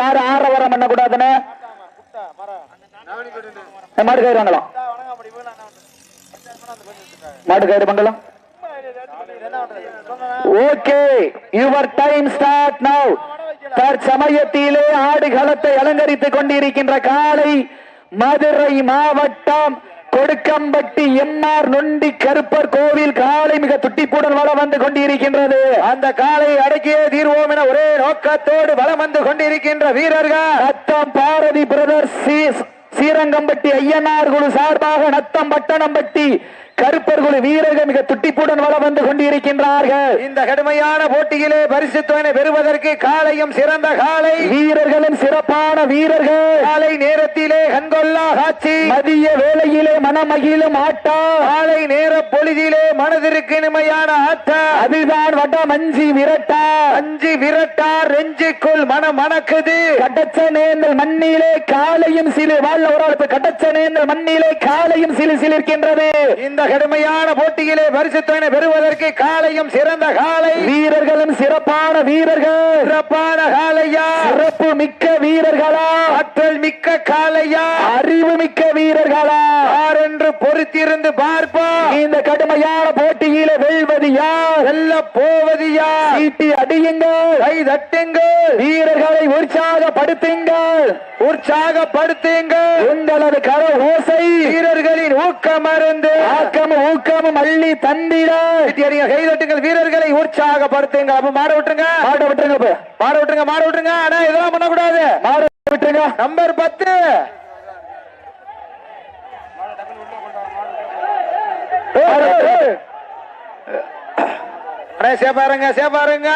யாரும் ஆரவாரம் பண்ணக்கூடாதுன்னு? மாடு கயிறு வாங்கலாம். மாடு கயிறு பண்ணலாம் okay your time start now தற்சமயத்திலே ஆடுகளத்தை அலங்கரித்துக் கொண்டிருக்கின்ற காலை மதுரை மாவட்டம் கொடுக்கம்பட்டி எம்ஆர் நொண்டி கருப்பர் கோவில் காலை மிக துட்டிப்புடன் வளம் வந்து கொண்டிருக்கின்றது. அந்த காலை அடக்கியே தீர்வோம் என ஒரே நோக்கத்தோடு வளம் வந்து கொண்டிருக்கின்ற வீரர்கள். ரத்தம் பாரதி பிரதர்ஸ் சீ- சீரங்கம்பட்டி ஐயனார் குழு சார்பாக நத்தம் பட்டணம்பட்டி கருப்பர் வீரர்கள் மிக துட்டிப்புடன் வள வந்து கொண்டிருக்கின்றார்கள். இந்த கடுமையான போட்டியிலே பரிசு தொகையை பெறுவதற்கு காலையும் சிறந்த காலை வீரர்களும் சிறப்பான வீரர்கள். காலை நேரத்திலே கண்கொள்ளா காட்சி. மதிய வேளையிலே மனமகிழும் ஆட்டா காலை நேர பொழுதிலே மனதிற்கு இனிமையான ஆட்ட அதுதான் வட மஞ்சி விரட்டா. அஞ்சு விரட்டார் ரெஞ்சுக்குள் மனம் மணக்குது. கடச்ச நேர்ந்தல் மண்ணிலே காலையும் சிலு. வாழ் ஒரு கடச்ச நேர்ந்தல் மண்ணிலே காலையும் சிலு சிலிர்க்கின்றது. இந்த கடுமையான போட்டியிலே பரிசு தொகையை பெறுவதற்கு காலையும் சிறந்த காலை. வீரர்களும் சிறப்பான வீரர்கள். சிறப்பான காலையா? சிறப்பு மிக்க வீரர்களா? ஆற்றல் மிக்க காலையா? அறிவு மிக்க வீரர்களா? யார் என்று பொறுத்திருந்து பார்ப்போம். இந்த கடுமையான போட்டியில வெல்வது யார்? வெல்ல போவது யார்? சீட்டி அடியுங்கள். கை தட்டுங்கள். வீரர்களை உற்சாகப்படுத்துங்கள். உற்சாகப்படுத்துங்கள். உங்களது கர ஓசை. வீரர்களின் ஊக்கம் மருந்து ஆக்கமும் ஊக்கமும் அள்ளி தந்திட. கை தட்டுங்கள். வீரர்களை உற்சாகப்படுத்துங்கள். அப்ப மாட விட்டுருங்க. மாட விட்டுருங்க. மாட விட்டுருங்க மாட விட்டுருங்க. ஆனா இதெல்லாம் பண்ணக்கூடாது. மாட விட்டுருங்க. நம்பர் பத்து. சேப்பாருங்க சேப்பாருங்க.